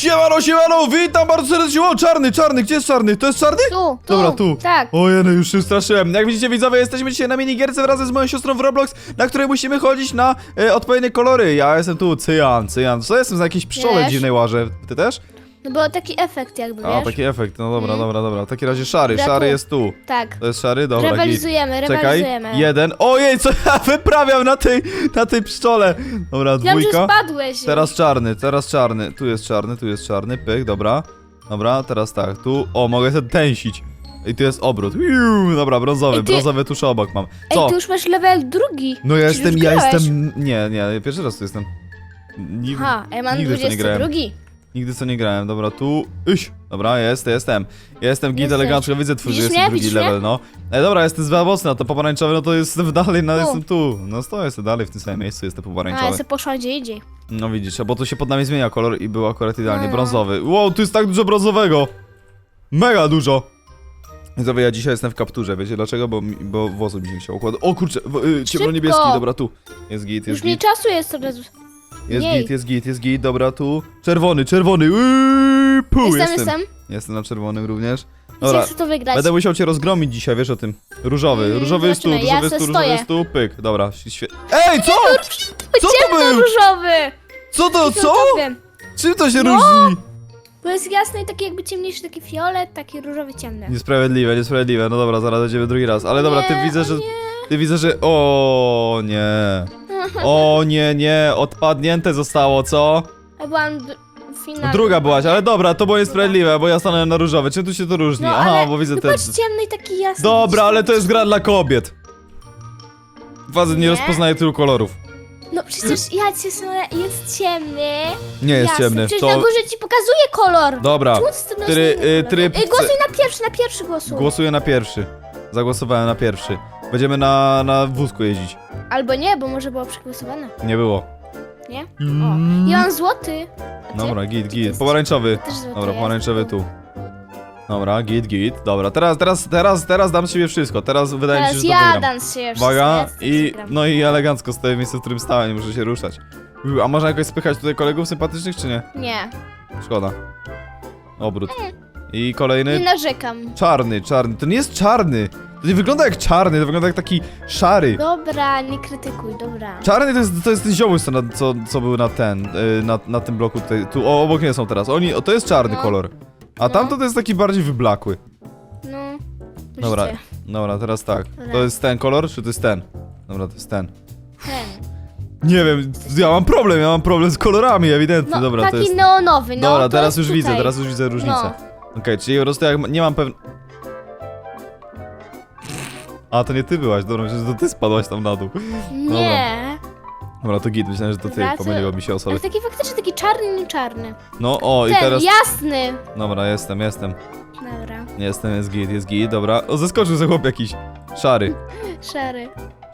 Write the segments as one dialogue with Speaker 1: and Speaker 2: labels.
Speaker 1: Siemano, siemano, witam bardzo serdecznie. O, czarny, czarny, gdzie jest czarny? To jest czarny?
Speaker 2: Tu, tu.
Speaker 1: Dobra, tu.
Speaker 2: Tak.
Speaker 1: Ojej, no już się straszyłem. Jak widzicie, widzowie, jesteśmy dzisiaj na minigierce wraz z moją siostrą w Roblox, na której musimy chodzić na e, odpowiednie kolory. Ja jestem tu, cyjan, cyjan. Co jestem za jakiejś pszczole
Speaker 2: Wiesz?
Speaker 1: dziwnej łaże? Ty też?
Speaker 2: No bo taki efekt jakby,
Speaker 1: A,
Speaker 2: wiesz?
Speaker 1: taki efekt. No dobra,
Speaker 2: Mhm.
Speaker 1: dobra, dobra. W takim razie szary,
Speaker 2: Dobra,
Speaker 1: szary
Speaker 2: tu.
Speaker 1: jest tu.
Speaker 2: Tak.
Speaker 1: To jest szary? Dobra, git.
Speaker 2: Rywalizujemy,
Speaker 1: Czekaj,
Speaker 2: rywalizujemy.
Speaker 1: jeden. Ojej, co ja wyprawiam na tej, na tej pszczole. Dobra,
Speaker 2: Wiem, że
Speaker 1: dwójka.
Speaker 2: spadłeś.
Speaker 1: Teraz czarny, teraz czarny. Tu jest czarny, tu jest czarny, pyk, dobra. Dobra, teraz tak, tu, o, mogę sobie tęsić. I tu jest obrót. Iu, dobra, brązowy,
Speaker 2: Ej, ty-
Speaker 1: brązowy tuż obok mam.
Speaker 2: Ej,
Speaker 1: Co?
Speaker 2: ty już masz level drugi.
Speaker 1: No ja jestem,
Speaker 2: już
Speaker 1: ja
Speaker 2: grałeś?
Speaker 1: jestem, nie, nie, pierwszy raz tu jestem. Nigdy,
Speaker 2: Aha, ja mam
Speaker 1: nigdy w to nie grałem.
Speaker 2: 22.
Speaker 1: Nigdy co nie grałem, dobra, tu, iś, dobra, jest, jestem. Jestem git
Speaker 2: Jesteś.
Speaker 1: elegancko, widzę twój, że
Speaker 2: Widzisz
Speaker 1: jestem
Speaker 2: mnie?
Speaker 1: drugi
Speaker 2: Widzisz mnie?
Speaker 1: level, no. Ej, dobra, jestem zbyt mocny, a to pomarańczowy, no to jestem dalej, no
Speaker 2: Tu.
Speaker 1: jestem tu. No stoję sobie dalej w tym samym miejscu, jestem
Speaker 2: A, ja
Speaker 1: pomarańczowy.
Speaker 2: sobie poszła gdzie indziej.
Speaker 1: No widzisz, bo to się pod nami zmienia kolor i był akurat idealnie
Speaker 2: No.
Speaker 1: brązowy. Wow, tu jest tak dużo brązowego! Mega dużo! Widzowie, ja dzisiaj jestem w kapturze, wiecie dlaczego? Bo, mi- bo włosów mi się nie chciał układać. O kurczę, w- y, ciemno-niebieski,
Speaker 2: Szybko!
Speaker 1: dobra, tu. Jest git,
Speaker 2: Już
Speaker 1: jest git,
Speaker 2: czasu jest od razu.
Speaker 1: Jest
Speaker 2: mniej.
Speaker 1: git, jest git, jest git, dobra, tu. Czerwony, czerwony, yy, pu,
Speaker 2: Jestem,
Speaker 1: jestem.
Speaker 2: jestem.
Speaker 1: Jestem na czerwonym również.
Speaker 2: Dobra. Chcę to wygrać.
Speaker 1: będę musiał cię rozgromić dzisiaj, wiesz o tym. Różowy,
Speaker 2: Mm,
Speaker 1: różowy jest tu,
Speaker 2: zobaczymy, ja
Speaker 1: różowy jest tu,
Speaker 2: se
Speaker 1: różowy
Speaker 2: stoję.
Speaker 1: jest tu, pyk, dobra, świe... Ej, co? Co to był?
Speaker 2: Ciemno-różowy.
Speaker 1: Co to, co?
Speaker 2: Fioletowy.
Speaker 1: Czym to się
Speaker 2: No.
Speaker 1: różni?
Speaker 2: Bo jest jasny i taki jakby ciemniejszy, taki fiolet, taki różowy ciemny.
Speaker 1: Niesprawiedliwe, niesprawiedliwe. No dobra, zaraz będziemy drugi raz. Ale dobra, ty
Speaker 2: Nie,
Speaker 1: widzę,
Speaker 2: o
Speaker 1: że.
Speaker 2: nie.
Speaker 1: Ty widzę, że. O nie. O nie, nie. Odpadnięte zostało, co?
Speaker 2: Ja byłam d- w finale.
Speaker 1: Druga byłaś, ale dobra, to było niesprawiedliwe, bo ja stanąłem na różowy. Czym tu się to różni?
Speaker 2: No,
Speaker 1: Aha,
Speaker 2: ale-
Speaker 1: bo widzę
Speaker 2: No
Speaker 1: te.
Speaker 2: patrz, ciemny i taki jasny.
Speaker 1: Dobra, ale to jest gra dla kobiet. Facet nie
Speaker 2: Nie?
Speaker 1: rozpoznaje tylu kolorów.
Speaker 2: No przecież ja cię sądzę, jest ciemny.
Speaker 1: Nie jest
Speaker 2: jasny.
Speaker 1: ciemny.
Speaker 2: Przecież
Speaker 1: To.
Speaker 2: na górze ci pokazuje kolor.
Speaker 1: Dobra.
Speaker 2: Czemu ty z tym
Speaker 1: Try-
Speaker 2: na-
Speaker 1: y, tryb
Speaker 2: Ej, głosuj na pierwszy, na pierwszy głosuj.
Speaker 1: Głosuję na pierwszy. Zagłosowałem na pierwszy. Będziemy na, na wózku jeździć.
Speaker 2: Albo nie, bo może było przegłosowane.
Speaker 1: Nie było.
Speaker 2: Nie? O.
Speaker 1: Mm.
Speaker 2: Ja mam złoty.
Speaker 1: Dobra, git, git. Pomarańczowy.
Speaker 2: Też złoty
Speaker 1: Dobra,
Speaker 2: jest.
Speaker 1: pomarańczowy tu. Dobra, git, git. Dobra, teraz, teraz, teraz, teraz dam z siebie wszystko. Teraz wydaje mi się,
Speaker 2: Teraz
Speaker 1: że to
Speaker 2: ja
Speaker 1: wygram.
Speaker 2: dam z siebie
Speaker 1: Uwaga,
Speaker 2: wszystko, ja
Speaker 1: i no i elegancko stoję w miejscu, w którym stałem, nie muszę się ruszać. Uuu, A można jakoś spychać tutaj kolegów sympatycznych, czy nie?
Speaker 2: Nie,
Speaker 1: Szkoda. Obrót. I kolejny.
Speaker 2: nie narzekam.
Speaker 1: Czarny, czarny. To nie jest czarny. To nie wygląda jak czarny, to wygląda jak taki szary.
Speaker 2: Dobra, nie krytykuj, dobra.
Speaker 1: Czarny to jest, to jest ten ziomuś, co, na, co, co był na ten, y, na, na tym bloku tutaj. Tu o, obok nie są teraz. Oni, o, to jest czarny
Speaker 2: No.
Speaker 1: kolor. A
Speaker 2: No.
Speaker 1: tamto to jest taki bardziej wyblakły.
Speaker 2: No.
Speaker 1: Dobra,
Speaker 2: Życie.
Speaker 1: dobra, teraz tak. To
Speaker 2: Dobra.
Speaker 1: jest ten kolor, czy to jest ten? Dobra, to jest ten.
Speaker 2: Ten.
Speaker 1: Nie wiem, ja mam problem, ja mam problem z kolorami, ewidentnie.
Speaker 2: No,
Speaker 1: dobra,
Speaker 2: taki
Speaker 1: to jest.
Speaker 2: neonowy, no.
Speaker 1: Dobra,
Speaker 2: to
Speaker 1: teraz
Speaker 2: jest
Speaker 1: już widzę,
Speaker 2: tutaj.
Speaker 1: teraz już widzę różnicę.
Speaker 2: No.
Speaker 1: Okej, czyli po prostu jak nie mam pewn... A, to nie ty byłaś, dobra, że to ty spadłaś tam na dół.
Speaker 2: Nie.
Speaker 1: Dobra, to git, myślałem, że to ty,
Speaker 2: Dobra, to-
Speaker 1: pomyliło mi się osoby.
Speaker 2: Ale taki faktycznie taki czarny, nie czarny.
Speaker 1: No, o, i
Speaker 2: Ten,
Speaker 1: teraz...
Speaker 2: jasny.
Speaker 1: Dobra, jestem, jestem.
Speaker 2: Dobra,
Speaker 1: Jestem, jest git, jest git, dobra. O, zeskoczył za chłop jakiś. Szary.
Speaker 2: szary.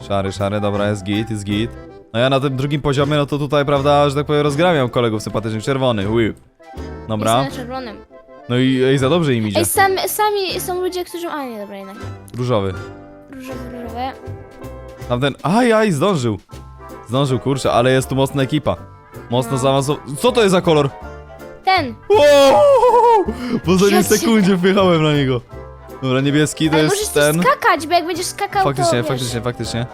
Speaker 1: Szary, szary, dobra, jest git, jest git. No ja na tym drugim poziomie, no to tutaj, prawda, że tak powiem, rozgramiam kolegów sympatycznych, czerwony, whip. Dobra.
Speaker 2: Jest na czerwonym.
Speaker 1: No i ej, za dobrze im idzie.
Speaker 2: Ej, sami, sami są ludzie, którzy... A, nie, dobra, jednak.
Speaker 1: Różowy.
Speaker 2: Różowe, różowe.
Speaker 1: Tamten, aj, aj, zdążył. Zdążył, kurczę, ale jest tu mocna ekipa. Mocno
Speaker 2: No.
Speaker 1: zaawansowany. Co to jest za kolor?
Speaker 2: Ten.
Speaker 1: Wow!
Speaker 2: Ja cię-
Speaker 1: sekundzie wjechałem na niego. Dobra, niebieski to
Speaker 2: Ale możesz
Speaker 1: jest
Speaker 2: też
Speaker 1: ten.
Speaker 2: skakać, bo jak będziesz skakał,
Speaker 1: Faktycznie,
Speaker 2: to wiesz,
Speaker 1: faktycznie, faktycznie.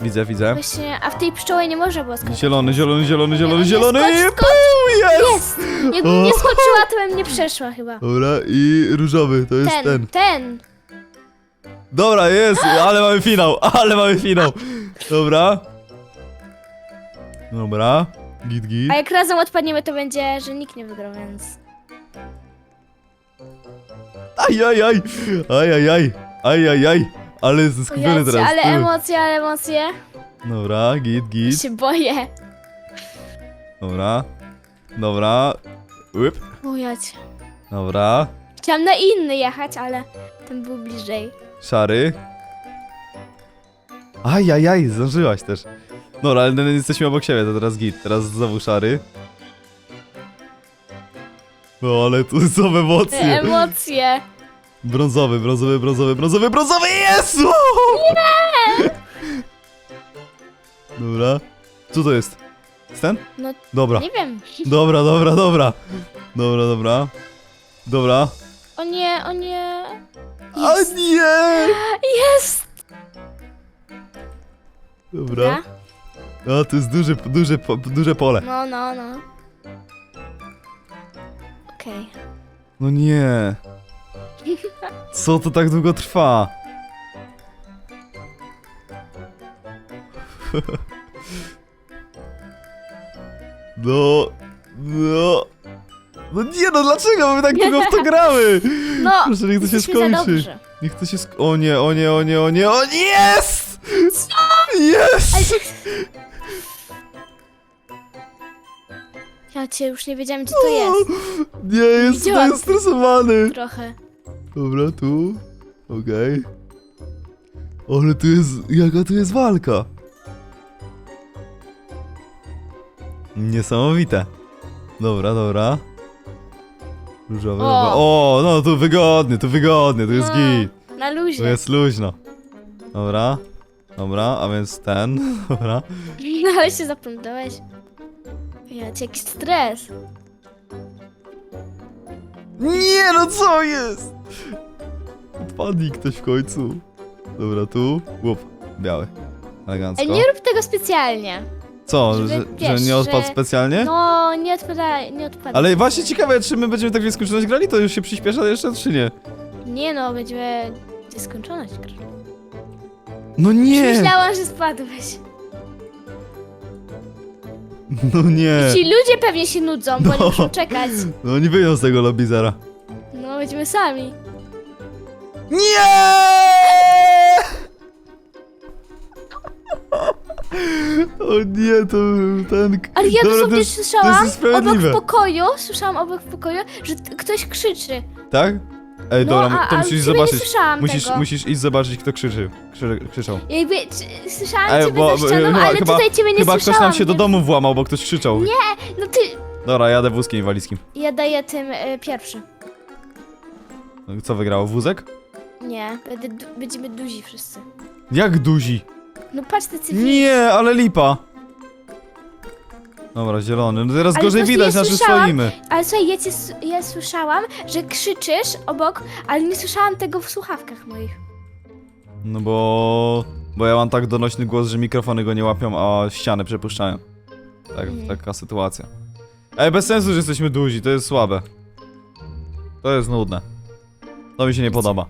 Speaker 1: Widzę, widzę.
Speaker 2: Właśnie, a w tej pszczołej nie można było skakać.
Speaker 1: Zielony, zielony, zielony, zielony,
Speaker 2: Nie,
Speaker 1: zielony
Speaker 2: skocz,
Speaker 1: i
Speaker 2: skocz.
Speaker 1: Jest!
Speaker 2: Jakbym nie skoczyła, to bym nie przeszła chyba.
Speaker 1: Dobra, i różowy, to jest
Speaker 2: Ten,
Speaker 1: ten.
Speaker 2: ten.
Speaker 1: Dobra, jest, ale mamy finał, ale mamy finał. Dobra. Dobra. Git, git.
Speaker 2: A jak razem odpadniemy, to będzie, że nikt nie wygrał, więc...
Speaker 1: Aj, aj, aj. Aj, aj, aj. Aj, aj, aj. Ale jestem skupiony teraz.
Speaker 2: ale
Speaker 1: ty.
Speaker 2: emocje, ale emocje.
Speaker 1: Dobra, git,
Speaker 2: Ja
Speaker 1: git.
Speaker 2: się boję.
Speaker 1: Dobra. Dobra. Łyp.
Speaker 2: Bujać.
Speaker 1: Dobra.
Speaker 2: Chciałam na inny jechać, ale ten był bliżej.
Speaker 1: Szary. Aj, aj, aj, zdążyłaś też. Dobra, ale no, jesteśmy obok siebie, to teraz git. Teraz znowu szary. No, ale tu są
Speaker 2: Te
Speaker 1: emocje.
Speaker 2: emocje.
Speaker 1: Brązowy, brązowy, brązowy, brązowy, brązowy, Jezu! Nie! Dobra. Co to jest? Jest ten?
Speaker 2: No,
Speaker 1: Dobra.
Speaker 2: nie wiem.
Speaker 1: Dobra, dobra, dobra. Dobra, dobra. Dobra.
Speaker 2: O nie, o nie. Jest.
Speaker 1: nie!
Speaker 2: Jest!
Speaker 1: Dobra. A, to jest duże, duże, po- duże pole.
Speaker 2: No, no, no. Okej.
Speaker 1: No nie. Co to tak długo trwa? No, no. No nie no, dlaczego my tak długo w to gramy?
Speaker 2: No,
Speaker 1: Proszę, niech to się
Speaker 2: jesteśmy za
Speaker 1: skończy.
Speaker 2: dobrzy.
Speaker 1: Niech to się sk... O nie, o nie, o nie, o nie, o nie, jest! Jest!
Speaker 2: Ja cię już nie wiedziałem, gdzie to jest.
Speaker 1: Nie, jest
Speaker 2: Widziałam.
Speaker 1: tutaj stresowany.
Speaker 2: Trochę.
Speaker 1: Dobra, tu. Okej. Ale tu jest... Jaka tu jest walka? Niesamowite. Dobra, dobra. Różowy.
Speaker 2: O.
Speaker 1: dobra. O, no tu wygodnie, tu wygodnie, tu jest
Speaker 2: No,
Speaker 1: git.
Speaker 2: Na
Speaker 1: Tu
Speaker 2: luzie.
Speaker 1: jest luźno. Dobra. Dobra, a więc ten. Dobra.
Speaker 2: No, ale się zaplątałeś. Ja cię jakiś stres.
Speaker 1: Nie, no co jest? Odpadnij ktoś w końcu. Dobra, tu. Łup. Biały. Elegancko.
Speaker 2: Ej, nie rób tego specjalnie.
Speaker 1: Co,
Speaker 2: żeby,
Speaker 1: że,
Speaker 2: wiesz,
Speaker 1: że nie odpadł
Speaker 2: że-
Speaker 1: specjalnie?
Speaker 2: No, nie odpada, nie odpada.
Speaker 1: Ale właśnie ciekawe, czy my będziemy tak w nieskończoność grali, to już się przyspiesza jeszcze, czy nie?
Speaker 2: Nie no, będziemy nieskończoność gra.
Speaker 1: No nie!
Speaker 2: Myślałam, że spadłeś.
Speaker 1: No nie!
Speaker 2: Ci ludzie pewnie się nudzą, bo
Speaker 1: No.
Speaker 2: nie muszą czekać.
Speaker 1: No nie wyjdą z tego lobby zara.
Speaker 2: No, będziemy sami.
Speaker 1: Nie! O nie, to był ten...
Speaker 2: Ale ja
Speaker 1: Dobra, to jest-
Speaker 2: słyszałam
Speaker 1: to jest
Speaker 2: obok
Speaker 1: niesprawiedliwe.
Speaker 2: w pokoju, słyszałam obok w pokoju, że t- ktoś krzyczy.
Speaker 1: Tak? Ej,
Speaker 2: No,
Speaker 1: dobra,
Speaker 2: a-
Speaker 1: to
Speaker 2: a
Speaker 1: musisz
Speaker 2: ciebie
Speaker 1: zobaczyć.
Speaker 2: Nie słyszałam
Speaker 1: Musisz,
Speaker 2: tego.
Speaker 1: musisz iść zobaczyć, kto krzyczy. Krzy, krzyczał.
Speaker 2: Jakby czy, słyszałam ciebie
Speaker 1: bo-
Speaker 2: za ścianą, ale tutaj ciebie nie
Speaker 1: Chyba
Speaker 2: słyszałam.
Speaker 1: ktoś nam się do
Speaker 2: więc-
Speaker 1: domu włamał, bo ktoś krzyczał.
Speaker 2: Nie, no ty...
Speaker 1: Dobra, jadę wózkiem inwalidzkim.
Speaker 2: Ja daję tym y, pierwszy.
Speaker 1: Co wygrało? Wózek?
Speaker 2: Nie, będę, du- będziemy duzi wszyscy.
Speaker 1: Jak duzi?
Speaker 2: No patrz te cyfry.
Speaker 1: Nie, ale lipa. Dobra, zielony. No teraz
Speaker 2: Ale
Speaker 1: gorzej widać,
Speaker 2: ja
Speaker 1: na czym
Speaker 2: słyszałam-
Speaker 1: stoimy.
Speaker 2: Ale słuchaj, ja, cię, s- ja słyszałam, że krzyczysz obok, ale nie słyszałam tego w słuchawkach moich.
Speaker 1: No bo... Bo ja mam tak donośny głos, że mikrofony go nie łapią, a ściany przepuszczają. Tak,
Speaker 2: Mhm.
Speaker 1: taka sytuacja. Ej, bez sensu, że jesteśmy duzi, to jest słabe. To jest nudne. To mi się nie podoba.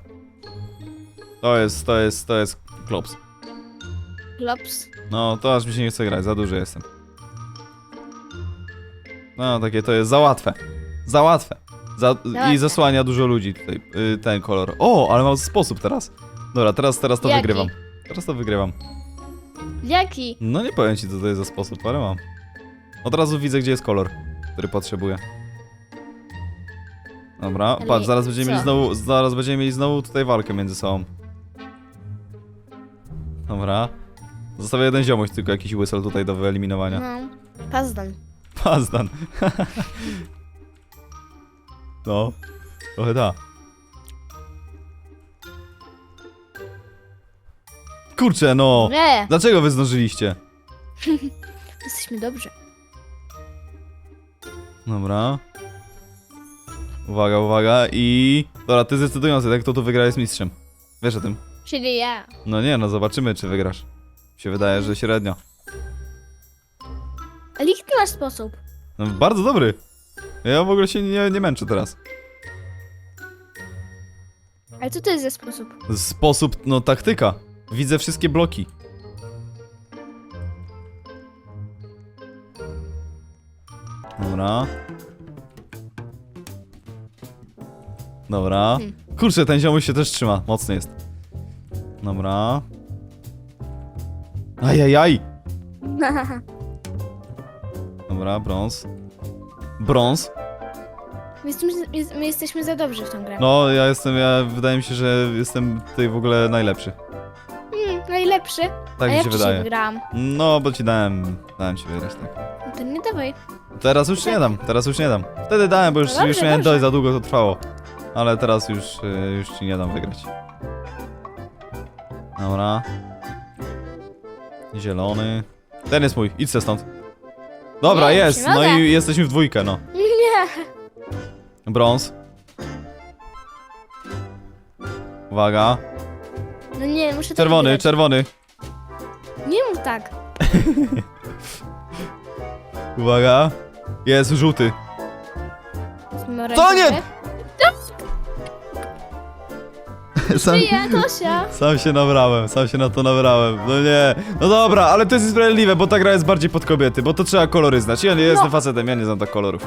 Speaker 1: To jest, to jest, to jest klops.
Speaker 2: Klops.
Speaker 1: No, to aż mi się nie chce grać, za duży jestem. No, takie to jest za łatwe. Za łatwe. Za, I
Speaker 2: łatwe.
Speaker 1: zasłania dużo ludzi tutaj, y, ten kolor. O, ale mam sposób teraz. Dobra, teraz, teraz to
Speaker 2: Jaki?
Speaker 1: wygrywam. Teraz to wygrywam.
Speaker 2: Jaki?
Speaker 1: No nie powiem ci, co to jest za sposób, ale mam. Od razu widzę, gdzie jest kolor, który potrzebuję. Dobra,
Speaker 2: Ale
Speaker 1: patrz, zaraz będziemy
Speaker 2: co?
Speaker 1: mieli znowu, zaraz będziemy mieli znowu tutaj walkę między sobą. Dobra. Zostawię jeden ziomuś, tylko jakiś whistle tutaj do wyeliminowania.
Speaker 2: No. Pazdan.
Speaker 1: Pazdan. no, trochę da. Kurczę, no.
Speaker 2: Nie,
Speaker 1: Dlaczego wy zdążyliście?
Speaker 2: jesteśmy dobrzy.
Speaker 1: Dobra. Uwaga, uwaga i... Dobra, ty zdecydujący, tak? Kto tu wygra jest mistrzem. Wiesz o tym?
Speaker 2: Czyli ja.
Speaker 1: No nie, no zobaczymy, czy wygrasz. Się wydaje, że średnio.
Speaker 2: Ale jaki ty masz sposób?
Speaker 1: No, bardzo dobry. Ja w ogóle się nie, nie męczę teraz.
Speaker 2: Ale co to jest za sposób?
Speaker 1: Sposób, no taktyka. Widzę wszystkie bloki. Dobra. Dobra.
Speaker 2: Hmm.
Speaker 1: Kurczę, ten ziomuś się też trzyma. Mocny jest. Dobra. Ajajaj. Dobra, brąz. Brąz.
Speaker 2: My jesteśmy, my jesteśmy za dobrzy w tą grę.
Speaker 1: No, ja jestem, ja wydaje mi się, że jestem tutaj w ogóle najlepszy.
Speaker 2: Mm, najlepszy.
Speaker 1: Tak
Speaker 2: A
Speaker 1: mi
Speaker 2: ja
Speaker 1: się wydaje.
Speaker 2: wygrałam.
Speaker 1: No, bo ci dałem, dałem ci wygrać, tak.
Speaker 2: No to nie dawaj.
Speaker 1: Teraz już nie dam, teraz już nie dam. Wtedy dałem, bo już,
Speaker 2: No dobrze,
Speaker 1: już miałem
Speaker 2: dobrze.
Speaker 1: dość, za długo to trwało. Ale teraz już, y, już ci nie dam wygrać. Dobra. Zielony. Ten jest mój, idź se stąd. Dobra,
Speaker 2: Nie,
Speaker 1: jest,
Speaker 2: nie
Speaker 1: no
Speaker 2: mogę.
Speaker 1: i jesteśmy w dwójkę, no.
Speaker 2: Nie.
Speaker 1: Brąz. Uwaga.
Speaker 2: No nie, muszę tak
Speaker 1: Czerwony, czerwony.
Speaker 2: Nie mów tak.
Speaker 1: Uwaga. Jest żółty. To nie- Sam,
Speaker 2: Żyję, Tosia.
Speaker 1: sam się nabrałem, sam się na to nabrałem. No nie. No dobra, ale to jest niesprawiedliwe, bo ta gra jest bardziej pod kobiety, bo to trzeba kolory znać. Ja nie jestem facetem, ja nie znam tak kolorów.